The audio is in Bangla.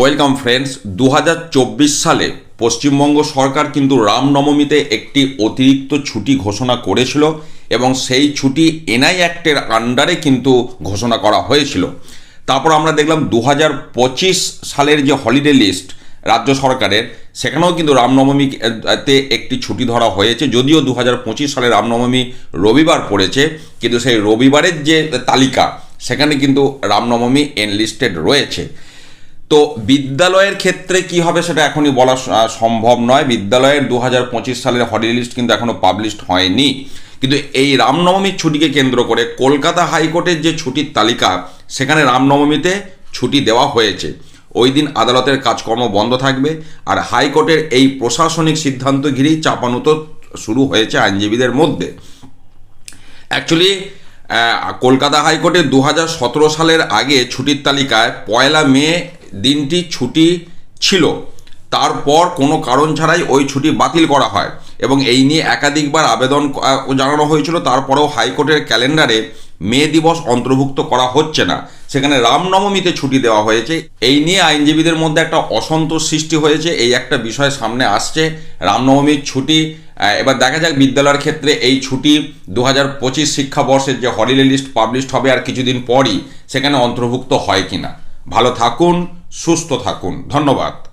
ওয়েলকাম ফ্রেন্ডস দু হাজার চব্বিশ সালে পশ্চিমবঙ্গ সরকার কিন্তু রামনবমীতে একটি অতিরিক্ত ছুটি ঘোষণা করেছিল এবং সেই ছুটি এনআই অ্যাক্টের আন্ডারে কিন্তু ঘোষণা করা হয়েছিল। তারপর আমরা দেখলাম দু হাজার পঁচিশ সালের যে হলিডে লিস্ট রাজ্য সরকারের, সেখানেও কিন্তু রামনবমীতে একটি ছুটি ধরা হয়েছে, যদিও দু হাজার পঁচিশ সালে রামনবমী রবিবার পড়েছে, কিন্তু সেই রবিবারের যে তালিকা, সেখানে কিন্তু রামনবমী এনলিস্টেড রয়েছে। তো বিদ্যালয়ের ক্ষেত্রে কি হবে সেটা এখনই বলা সম্ভব নয়। বিদ্যালয়ের দু হাজার পঁচিশ সালের হলিডে লিস্ট কিন্তু এখনও পাবলিশড হয়নি। কিন্তু এই রামনবমীর ছুটিকে কেন্দ্র করে কলকাতা হাইকোর্টের যে ছুটির তালিকা, সেখানে রামনবমীতে ছুটি দেওয়া হয়েছে। ওই দিন আদালতের কাজকর্ম বন্ধ থাকবে আর হাইকোর্টের এই প্রশাসনিক সিদ্ধান্ত ঘিরেই চাপানুতো শুরু হয়েছে আইনজীবীদের মধ্যে। অ্যাকচুয়ালি কলকাতা হাইকোর্টে দু হাজার সতেরো সালের আগে ছুটির তালিকায় পয়লা মে দিনটি ছুটি ছিল। তারপর কোনো কারণ ছাড়াই ওই ছুটি বাতিল করা হয় এবং এই নিয়ে একাধিকবার আবেদন জানানো হয়েছিল। তারপরেও হাইকোর্টের ক্যালেন্ডারে মে দিবস অন্তর্ভুক্ত করা হচ্ছে না। সেখানে রামনবমীতে ছুটি দেওয়া হয়েছে। এই নিয়ে আইনজীবীদের মধ্যে একটা অসন্তোষ সৃষ্টি হয়েছে। এই একটা বিষয় সামনে আসছে। রামনবমীর ছুটি এবার দেখা যাক বিদ্যালয়ের ক্ষেত্রে এই ছুটি দু হাজার পঁচিশ শিক্ষাবর্ষের যে হলিডে লিস্ট পাবলিশড হবে আর কিছুদিন পরই সেখানে অন্তর্ভুক্ত হয় কিনা। ভালো থাকুন। সুস্থ থাকুন। ধন্যবাদ।